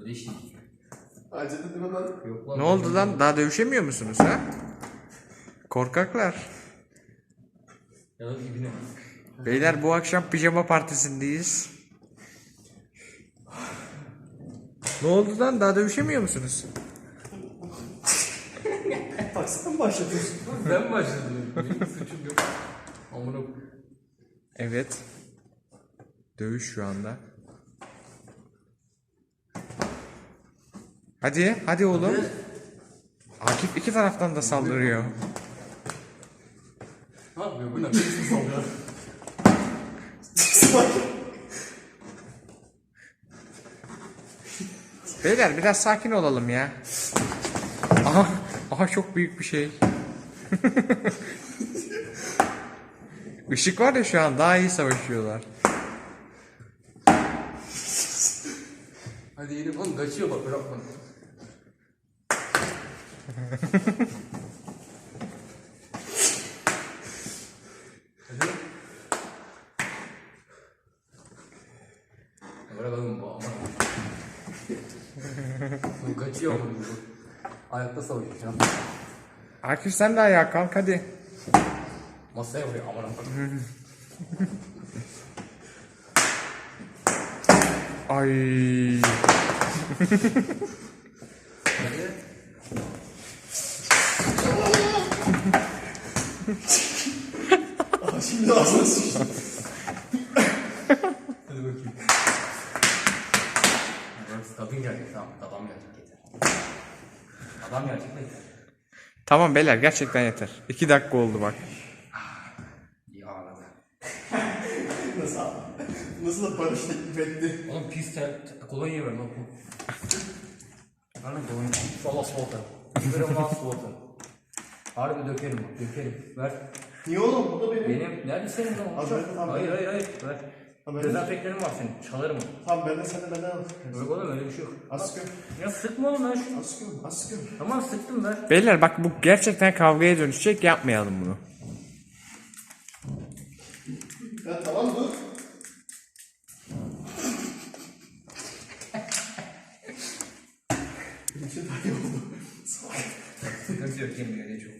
Öyle iş değil. Acele durmadan. Yok lan. Ne oldu lan? Daha dövüşemiyor musunuz ha? Korkaklar. Beyler bu akşam pijama partisindeyiz. Ne oldu lan? Daha dövüşemiyor musunuz? Bak sen başlatıyorsun. ben başladım. Benim suçum yok. Amına Evet. Dövüş şu anda. Hadi, hadi oğlum. Akif iki taraftan da saldırıyor. Ne yapıyor bu ne? Birisi sallıyor. Beyler biraz sakin olalım ya. Aha, aha çok büyük bir şey. Işık var ya şu an daha iyi savaşıyorlar. Hadi yürü oğlum kaçıyor bak bırakma. Hadi. Oğlum bu aman. Bu kaçıyor mu bu? Ayakta ya. Akif sen de ayağa kalk hadi. Masaya vuruyor aman aman. Ay. Aa, şimdi ağzına sıçtı. Hadi bakayım. Bak kadın gelecek tamam adam gelecek yeter. Adam gelecek yeter. Tamam beyler gerçekten yeter. İki dakika oldu bak. İyi ağladı. Nasıl Nasıl da barış teklif etti. Oğlum pis ter, kolonya ver lan bu. Lan kolonya. Valla soğutan. Verim lan soğutan. Harbi dökerim bak dökerim. Ver. Niye oğlum? Bu da benim. Benim. Nerede senin lan? Ver, al. Hayır hayır hayır. Ver. Ben- Dezenfektanın var senin. Çalarım onu. Tamam ben de sen de benden al. Yok oğlum öyle bir şey yok. Askım. Ya sıkma oğlum ben şunu. Askım. Askım. Tamam sıktım ver. Beyler bak bu gerçekten kavgaya dönüşecek yapmayalım bunu. Ya tamam dur. Bir şey daha iyi oldu. Sıkıntı yok yemiyor ne çok.